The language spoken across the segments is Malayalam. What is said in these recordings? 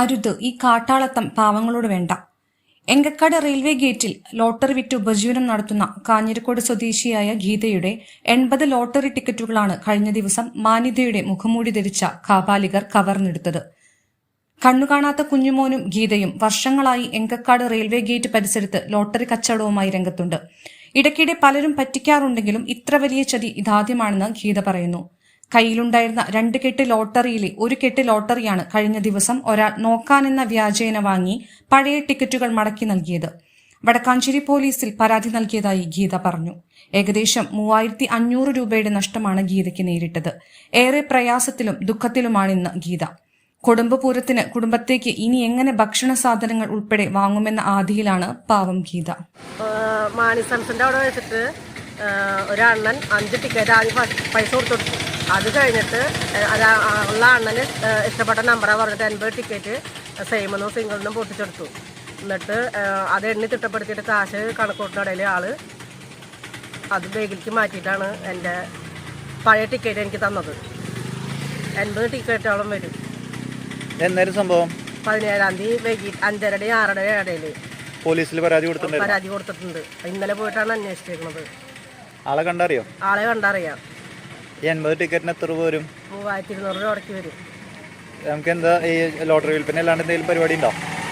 അരുത് ഈ കാട്ടാളത്തം പാവങ്ങളോട് വേണ്ട. എങ്കക്കാട് റെയിൽവേ ഗേറ്റിൽ ലോട്ടറി വിറ്റ് ഉപജീവനം നടത്തുന്ന കാഞ്ഞിരക്കോട് സ്വദേശിയായ ഗീതയുടെ എൺപത് ലോട്ടറി ടിക്കറ്റുകളാണ് കഴിഞ്ഞ ദിവസം മാന്യതയുടെ മുഖംമൂടി ധരിച്ച കാപാലികർ കവർന്നെടുത്തത്. കണ്ണുകാണാത്ത കുഞ്ഞുമോനും ഗീതയും വർഷങ്ങളായി എങ്കക്കാട് റെയിൽവേ ഗേറ്റ് പരിസരത്ത് ലോട്ടറി കച്ചവടവുമായി രംഗത്തുണ്ട്. ഇടയ്ക്കിടെ പലരും പറ്റിക്കാറുണ്ടെങ്കിലും ഇത്ര വലിയ ചതി ഇതാദ്യമാണെന്ന് ഗീത പറയുന്നു. കയ്യിലുണ്ടായിരുന്ന രണ്ട് കെട്ട് ലോട്ടറിയിലെ ഒരു കെട്ട് ലോട്ടറിയാണ് കഴിഞ്ഞ ദിവസം ഒരാൾ നോക്കാനെന്ന വ്യാജേന വാങ്ങി പഴയ ടിക്കറ്റുകൾ മടക്കി നൽകിയത്. വടക്കാഞ്ചേരി പോലീസിൽ പരാതി നൽകിയതായി ഗീത പറഞ്ഞു. ഏകദേശം മൂവായിരത്തി അഞ്ഞൂറ് രൂപയുടെ നഷ്ടമാണ് ഗീതയ്ക്ക് നേരിട്ടത്. ഏറെ പ്രയാസത്തിലും ദുഃഖത്തിലുമാണിന്ന് ഗീത. കൊടുമ്പപൂരത്തിന് കുടുംബത്തേക്ക് ഇനി എങ്ങനെ ഭക്ഷണ സാധനങ്ങൾ ഉൾപ്പെടെ വാങ്ങുമെന്ന ആധിയിലാണ് പാവം ഗീത. മാണി സംസന്റെ അവിടെ വെച്ചിട്ട് ഒരണ്ണൻ അഞ്ച് ടിക്കറ്റ് ആദ്യം പൈസ കൊടുത്തു. അത് കഴിഞ്ഞിട്ട് അത് ഉള്ള അണ്ണന് ഇഷ്ടപ്പെട്ട നമ്പറാണ് പറഞ്ഞിട്ട് എൺപത് ടിക്കറ്റ് സെയിമെന്നും സിംഗിളിനും പൊട്ടിച്ചെടുത്തു. എന്നിട്ട് അത് എണ്ണി തിട്ടപ്പെടുത്തിയിട്ട് കാശ് കണക്കൂട്ടുന്ന ഇടയിൽ ആൾ അത് ബേഗിലേക്ക് മാറ്റിയിട്ടാണ് എന്റെ പഴയ ടിക്കറ്റ് എനിക്ക് തന്നത്. എൺപത് ടിക്കറ്റോളം വരും. എന്നാലും സംഭവം? പതിനേഴാം തീയതി വൈകിട്ട് അഞ്ചരയുടെയും ആറര ഇടയിൽ പോലീസിൽ പരാതി കൊടുത്തിട്ടുണ്ട് പരാതി കൊടുത്തിട്ടുണ്ട്. ഇന്നലെ പോയിട്ടാണ് അന്വേഷിച്ചിരിക്കുന്നത്. ആളെ കണ്ടറിയോ? ആളെ കണ്ടറിയാം. ഈ എൺപത് ടിക്കറ്റിന് എത്ര രൂപ വരും? മൂവായിരത്തി ഇരുന്നൂറ് രൂപ അടക്കി വരും. നമുക്ക് എന്താ ഈ ലോട്ടറി വിൽപ്പന അല്ലാണ്ട് എന്തെങ്കിലും പരിപാടി ഉണ്ടോ?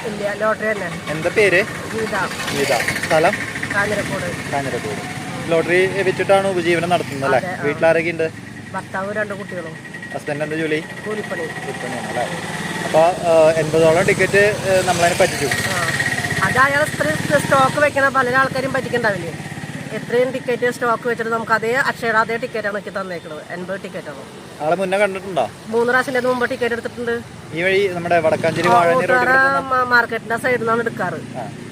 ഇല്ല ലോട്ടറി തന്നെ എന്താ പേര്? ഗീത. ഗീത. സ്ഥലം? കാഞ്ഞിരക്കോട് ലോട്ടറി വെച്ചിട്ടാണ് ഉപജീവനം നടത്തുന്നത് അല്ലേ? വീട്ടിലാരൊക്കെ ഉണ്ട് ഭർത്താവ് രണ്ട് കുട്ടികളും. ഹസ്ബൻഡ് എന്താ ജോലി? കൂലിപ്പണി. വിൽപ്പനയാണ് അല്ലേ? അപ്പോൾ എൺപതോളം ടിക്കറ്റ് നമ്മളതിനെ പറ്റിച്ചു. അത് അയാൾ സ്റ്റോക്ക് വെക്കണ പല ആൾക്കാരും പറ്റിക്കണ്ടാവില്ലേ? എത്രയും ടിക്കറ്റ് സ്റ്റോക്ക് വെച്ചിട്ട് നമുക്ക് അതേ അക്ഷയുടെ അതേ ടിക്കറ്റാണ് എനിക്ക് തന്നേക്കുന്നത് എൺപത് ടിക്കറ്റാണ് ആളെ മുന്നേ കണ്ടിട്ടുണ്ടോ? മൂന്ന് പ്രാവശ്യം മുമ്പ് ടിക്കറ്റ് എടുത്തിട്ടുണ്ട്. ഈ വഴി നമ്മുടെ വടക്കാഞ്ചേരി മാർക്കറ്റിന്റെ സൈഡിൽ നിന്നാണ് എടുക്കാറ്.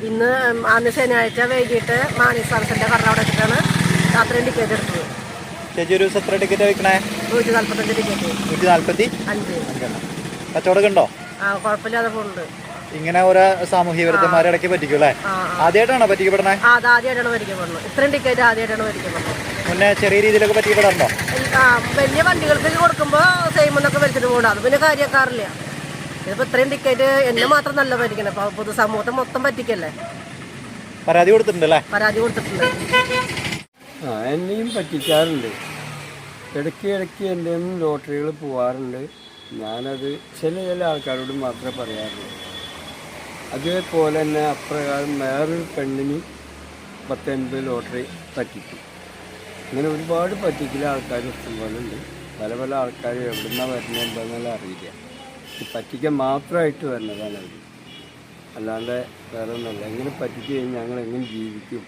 ഇന്ന് അന്ന് ശനിയാഴ്ച വൈകിട്ട് മാണി സർസിന്റെ കട അവിടെ വെച്ചിട്ടാണ് അത്രയും ടിക്കറ്റ് എടുത്തത്. ചേച്ചി ഒരു ദിവസം എത്ര ടിക്കറ്റ് വെക്കണേ? നൂറ്റി ടിക്കറ്റ് നൂറ്റി നാൽപ്പത്തി അഞ്ച് കച്ചവടം ഉണ്ടോ? ആ കുഴപ്പമില്ലാതെ പോകുന്നുണ്ട്. ഇങ്ങനെ ഓരോ സാമൂഹ്യ വിരുദ്ധന്മാരെ ഇടയ്ക്ക് പറ്റിക്കും അല്ലേ? ആ ആദ്യമായിട്ടാണോ പറ്റിക്കപ്പെടണേ? ആദ്യമായിട്ടാണ് ഇത്രയും ടിക്കറ്റ് ആദ്യമായിട്ടാണ് മുന്നേ ചെറിയ രീതിയിലൊക്കെ പറ്റിക്കപ്പെടാറുണ്ടോ? വലിയ വണ്ടികൾക്ക് കൊടുക്കുമ്പോൾ സെയിമെന്നൊക്കെ വലിച്ചിട്ട് പോകണം അത് പിന്നെ കാര്യക്കാറില്ല ഇതിപ്പോ ഇത്രയും ടിക്കറ്റ് എന്നെ മാത്രം നല്ല പറ്റിക്കണം. അപ്പൊ പൊതുസമൂഹത്തെ മൊത്തം പറ്റിക്കല്ലേ? പരാതി കൊടുത്തിട്ടുണ്ടല്ലേ പരാതി കൊടുത്തിട്ടുണ്ട്. ആ എന്നെയും പറ്റിക്കാറുണ്ട്. ഇടയ്ക്ക് ഇടയ്ക്ക് എന്റെ ലോട്ടറികൾ പോവാറുണ്ട്. ഞാനത് ചില ചില ആൾക്കാരോട് മാത്രമേ പറയാറുള്ളൂ. അതേപോലെ തന്നെ അപ്രകാരം വേറൊരു പെണ്ണിന് പത്തൊൻപത് ലോട്ടറി പറ്റിക്കും. അങ്ങനെ ഒരുപാട് പറ്റിക്കൽ ആൾക്കാർ ഇഷ്ടംപോലുണ്ട്. പല പല ആൾക്കാർ എവിടെ നിന്നാണ് വരുന്നത് എന്താണെന്നുള്ള അറിയില്ല. ഈ പറ്റിക്കാൻ മാത്രമായിട്ട് വരുന്നതാണ് അവർ അല്ലാണ്ട് വേറെ ഒന്നുമല്ല എങ്ങനെ പറ്റിച്ച് കഴിഞ്ഞാൽ ഞങ്ങൾ എങ്ങനെ ജീവിക്കും?